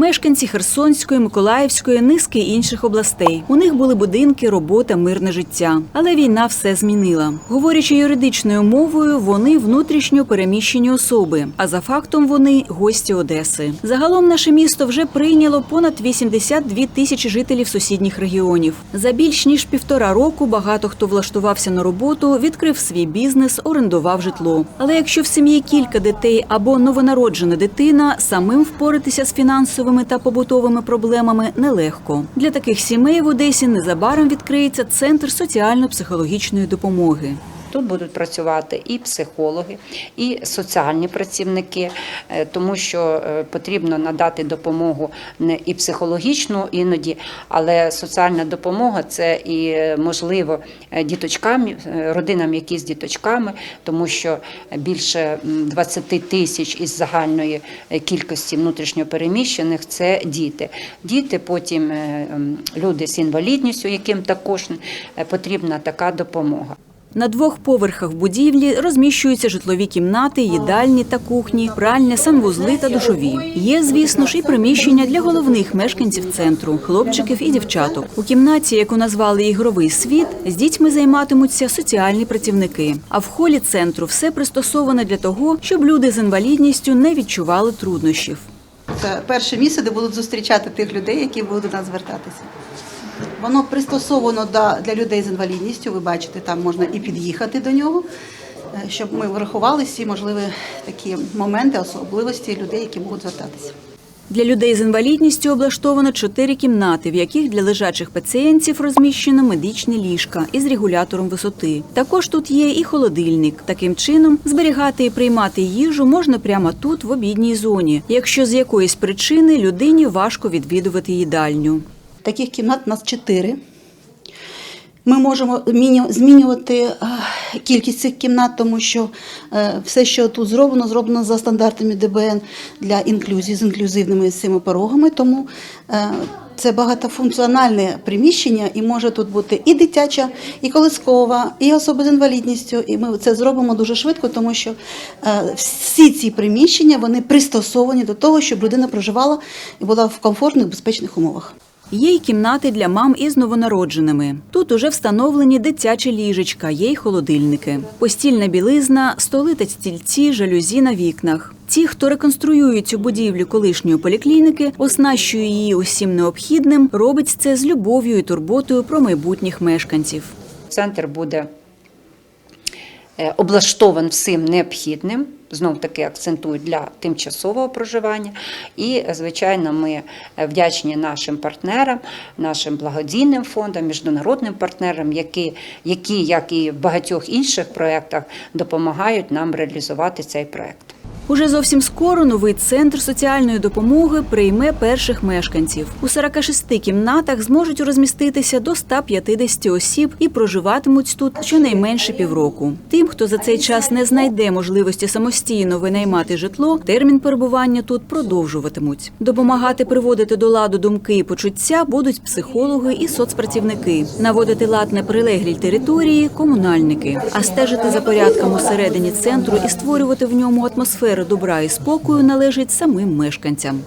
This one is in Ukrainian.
Мешканці Херсонської, Миколаївської, низки інших областей. У них були будинки, робота, мирне життя. Але війна все змінила. Говорячи юридичною мовою, вони внутрішньо переміщені особи. А за фактом вони гості Одеси. Загалом наше місто вже прийняло понад 82 тисячі жителів сусідніх регіонів. За більш ніж півтора року багато хто влаштувався на роботу, відкрив свій бізнес, орендував житло. Але якщо в сім'ї кілька дітей або новонароджена дитина, самим впоратися з фінансовими та побутовими проблемами нелегко. Для таких сімей в Одесі незабаром відкриється центр соціально-психологічної допомоги. Тут будуть працювати і психологи, і соціальні працівники, е, тому що е, потрібно надати допомогу не і психологічну іноді, але соціальна допомога це і е, можливо діточкам, родинам, які з діточками, тому що більше 20 тисяч із загальної кількості внутрішньопереміщених це діти. Діти, потім люди з інвалідністю, яким також потрібна така допомога. На двох поверхах будівлі розміщуються житлові кімнати, їдальні та кухні, пральня, санвузли та душові. Є, звісно ж, і приміщення для головних мешканців центру хлопчиків і дівчаток. У кімнаті, яку назвали ігровий світ, з дітьми займатимуться соціальні працівники. А в холі центру все пристосоване для того, щоб люди з інвалідністю не відчували труднощів. Це перше місце, де будуть зустрічати тих людей, які будуть до нас звертатися. Воно пристосовано для людей з інвалідністю. Ви бачите, там можна і під'їхати до нього, е, щоб ми врахували всі можливі такі моменти, особливості людей, які можуть звертатися. Для людей з інвалідністю облаштовано чотири кімнати, в яких для лежачих пацієнтів розміщено медичні ліжка із регулятором висоти. Також тут є і холодильник. Таким чином зберігати і приймати їжу можна прямо тут, в обідній зоні, якщо з якоїсь причини людині важко відвідувати їдальню. Таких кімнат у нас чотири. Ми можемо змінювати кількість цих кімнат, тому що е, все, що тут зроблено, зроблено за стандартами ДБН для інклюзії з інклюзивними цими порогами. Тому е, це багатофункціональне приміщення, і може тут бути і дитяча, і колискова, і особи з інвалідністю. І ми це зробимо дуже швидко, тому що е, всі ці приміщення вони пристосовані до того, щоб людина проживала і була в комфортних, безпечних умовах. Є й кімнати для мам із новонародженими. Тут уже встановлені дитячі ліжечка, є й холодильники, постільна білизна, столи та стільці, жалюзі на вікнах. Ті, хто реконструює цю будівлю колишньої поліклініки, оснащує її усім необхідним, робить це з любов'ю і турботою про майбутніх мешканців. Центр буде е, облаштован всім необхідним. Знов таки акцентую для тимчасового проживання. І, звичайно, ми вдячні нашим партнерам, нашим благодійним фондам, міжнародним партнерам, які, які, як і в багатьох інших проєктах, допомагають нам реалізувати цей проєкт. Уже зовсім скоро новий центр соціальної допомоги прийме перших мешканців. У 46 кімнатах зможуть розміститися до 150 осіб і проживатимуть тут щонайменше півроку. Тим, хто за цей час не знайде можливості самостійно винаймати житло, термін перебування тут продовжуватимуть. Допомагати приводити до ладу думки і почуття будуть психологи і соцпрацівники, наводити лад на прилеглій території комунальники, а стежити за порядком усередині центру і створювати в ньому атмосферу добра і спокою належить самим мешканцям.